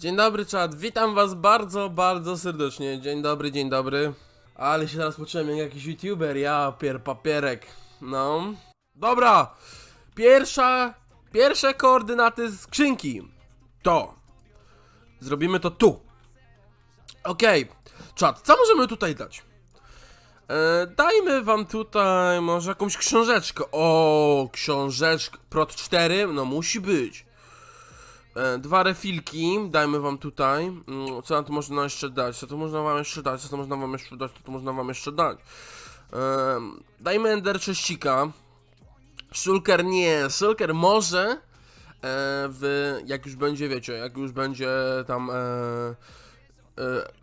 Dzień dobry, czat. Witam was bardzo, bardzo serdecznie. Dzień dobry, dzień dobry. Ale się teraz poczułem jak jakiś youtuber, ja pier papierek. No. Dobra. Pierwsza, pierwsze koordynaty skrzynki. To. Zrobimy to tu. Okej. Czat, co możemy tutaj dać? E, dajmy wam tutaj może jakąś książeczkę. O, książeczkę. Prot 4, no musi być. E, dwa refilki, dajmy wam tutaj. Mm, Co nam tu można jeszcze dać? Co tu można wam jeszcze dać? Co tu można wam jeszcze dać? Co tu można wam jeszcze dać? Em, dajmy Ender Cześcika. Shulker nie. Shulker może e, w, jak już będzie, wiecie, jak już będzie tam e, e,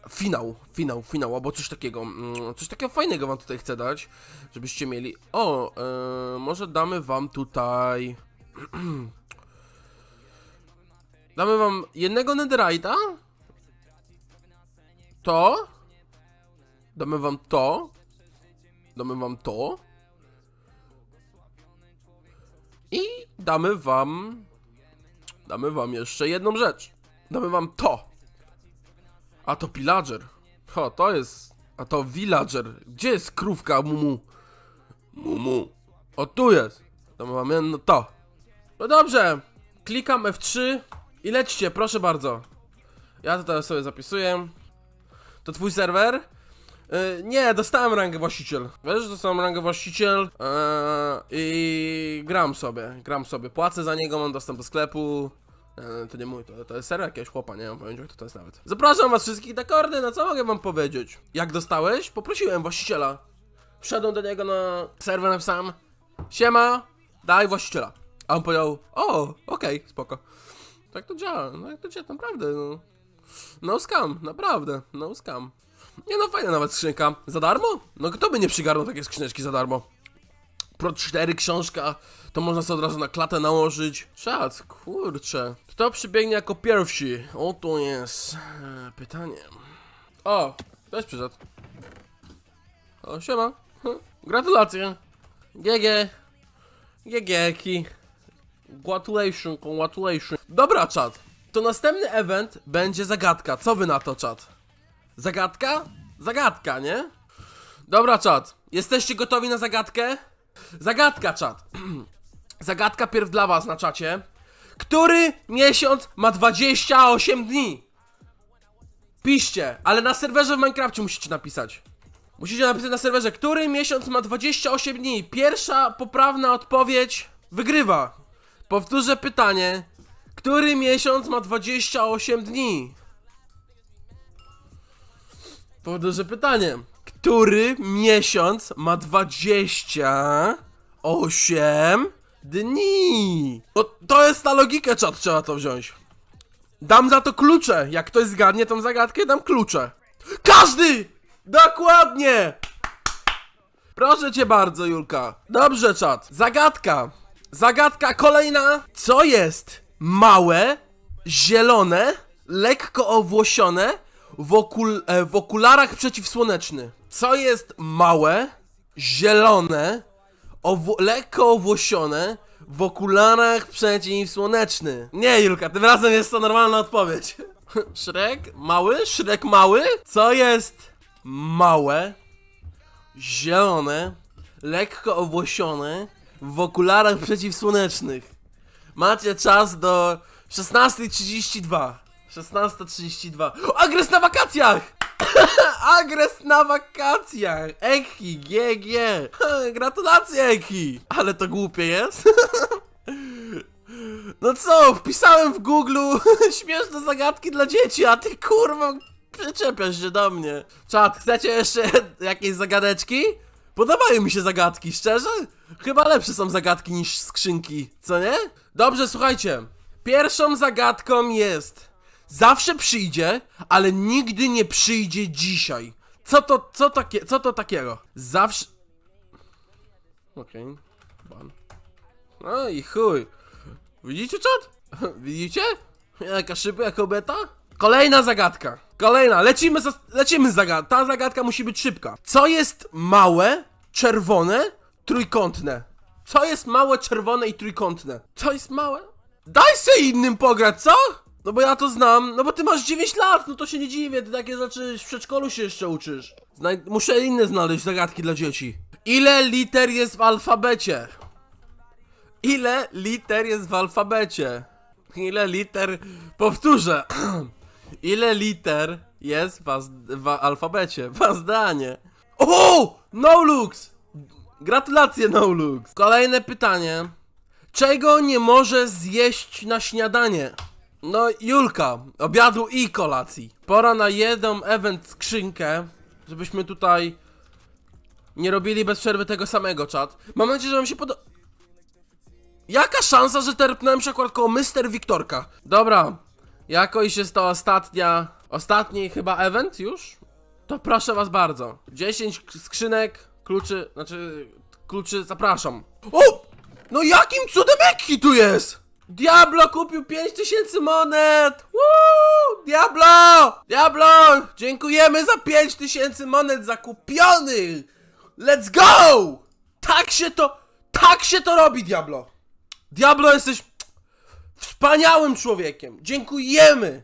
finał, finał, finał, albo coś takiego. Mm, Coś takiego fajnego wam tutaj chcę dać, żebyście mieli. O, e, może damy wam tutaj. Damy wam jednego netherite'a. To. Damy wam to. Damy wam to. I damy wam. Damy wam jeszcze jedną rzecz. Damy wam to. A to pillager. O, to jest. A to villager. Gdzie jest krówka mumu? Mumu. O, tu jest. Damy wam jedno to. No dobrze. Klikam F3 i lećcie, proszę bardzo. Ja tutaj sobie zapisuję. To twój serwer? Yy, nie, dostałem rangę właściciel. Wiesz, dostałem rangę właściciel yy, i gram sobie, gram sobie. Płacę za niego, mam dostęp do sklepu. Yy, to nie mój, to, to jest serwer jakiegoś chłopa, nie mam pojęcia, kto to jest nawet. Zapraszam was wszystkich na kordy, no co mogę wam powiedzieć? Jak dostałeś? Poprosiłem właściciela. Wszedłem do niego na serwer, napisałem Siema, daj właściciela. A on powiedział, o, okej, spoko. Tak to działa, no jak to działa, naprawdę, no. No scam, naprawdę, no scam. Nie no, fajna nawet skrzynka. Za darmo? No kto by nie przygarnął takie skrzyneczki za darmo? Pro 4 książka, to można sobie od razu na klatę nałożyć. Czad, kurczę. Kto przybiegnie jako pierwszy? O, to jest e, pytanie. O, ktoś przyszedł. O, siema. Gratulacje. GG. GG-ki. Gratulation, congratulation. Dobra, czat. To następny event będzie zagadka. Co wy na to, czat? Zagadka? Zagadka, nie? Dobra, czat. Jesteście gotowi na zagadkę? Zagadka, czat. Zagadka pierw dla was na czacie. Który miesiąc ma 28 dni? Piszcie, ale na serwerze w Minecrafcie musicie napisać. Musicie napisać na serwerze, który miesiąc ma 28 dni. Pierwsza poprawna odpowiedź wygrywa. Powtórzę pytanie. Który miesiąc ma 28 dni? Powtórzę pytanie. Który miesiąc ma 28 dni? No to jest ta logika, czat, trzeba to wziąć. Dam za to klucze. Jak ktoś zgadnie tą zagadkę, dam klucze. Każdy! Dokładnie! Proszę cię bardzo, Julka. Dobrze, czat. Zagadka. Zagadka kolejna. Co jest małe, zielone, lekko owłosione e, w okularach przeciwsłonecznych? Co jest małe, zielone, owo lekko owłosione w okularach przeciwsłonecznych? Nie, Julka, tym razem jest to normalna odpowiedź. Szrek? Mały? Szrek mały? Co jest małe, zielone, lekko owłosione w okularach przeciwsłonecznych. Macie czas do 16.32. 16.32. O, Agres na wakacjach! Agres na wakacjach! Eki, GG! Gratulacje, Eki! Ale to głupie jest. No co, wpisałem w Google śmieszne zagadki dla dzieci, a ty kurwa przyczepiasz się do mnie. Czat, chcecie jeszcze jakieś zagadeczki? Podobają mi się zagadki, szczerze? Chyba lepsze są zagadki niż skrzynki, co nie? Dobrze, słuchajcie. Pierwszą zagadką jest Zawsze przyjdzie, ale nigdy nie przyjdzie dzisiaj. Co to, co takie, co to takiego? Zawsze... Okej, ban. No i chuj. Widzicie czat? Widzicie? Jaka szybka kobieta? Kolejna zagadka. Kolejna. Lecimy, za, lecimy z zagadką. Ta zagadka musi być szybka. Co jest małe, czerwone, trójkątne? Co jest małe, czerwone i trójkątne? Co jest małe? Daj se innym pograć, co? No bo ja to znam, no bo ty masz 9 lat, no to się nie dziwię, ty takie rzeczy w przedszkolu się jeszcze uczysz. Znaj muszę inne znaleźć zagadki dla dzieci. Ile liter jest w alfabecie? Ile liter jest w alfabecie? Ile liter... Powtórzę. Ile liter jest w, w alfabecie? W zdanie. O! No looks! Gratulacje, no looks. Kolejne pytanie. Czego nie może zjeść na śniadanie? No, Julka, obiadu i kolacji. Pora na jedną event skrzynkę, żebyśmy tutaj nie robili bez przerwy tego samego, czat. Mam nadzieję, że wam się podoba. Jaka szansa, że terpnąłem się akurat koło Mr. Wiktorka? Dobra, jakoś jest to ostatnia, ostatni chyba event już? To proszę was bardzo. 10 k- skrzynek, kluczy, znaczy, kluczy, zapraszam. O! No jakim cudem Ekki tu jest? Diablo kupił 5000 monet! Woo! Diablo! Diablo! Dziękujemy za 5000 monet zakupionych! Let's go! Tak się to, tak się to robi, Diablo! Diablo, jesteś wspaniałym człowiekiem! Dziękujemy!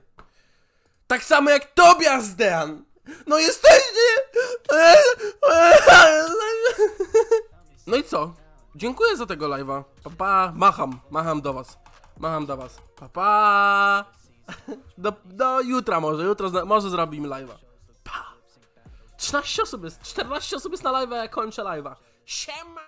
Tak samo jak Tobias Dean! No jesteście... No i co? Dziękuję za tego live'a. Papa, macham, macham do was. Macham do was. Papa. Do, do jutra może, jutro zna, może zrobimy live'a. Pa. 13 osób jest, 14 osób jest na live'a, jak kończę live'a. Siema!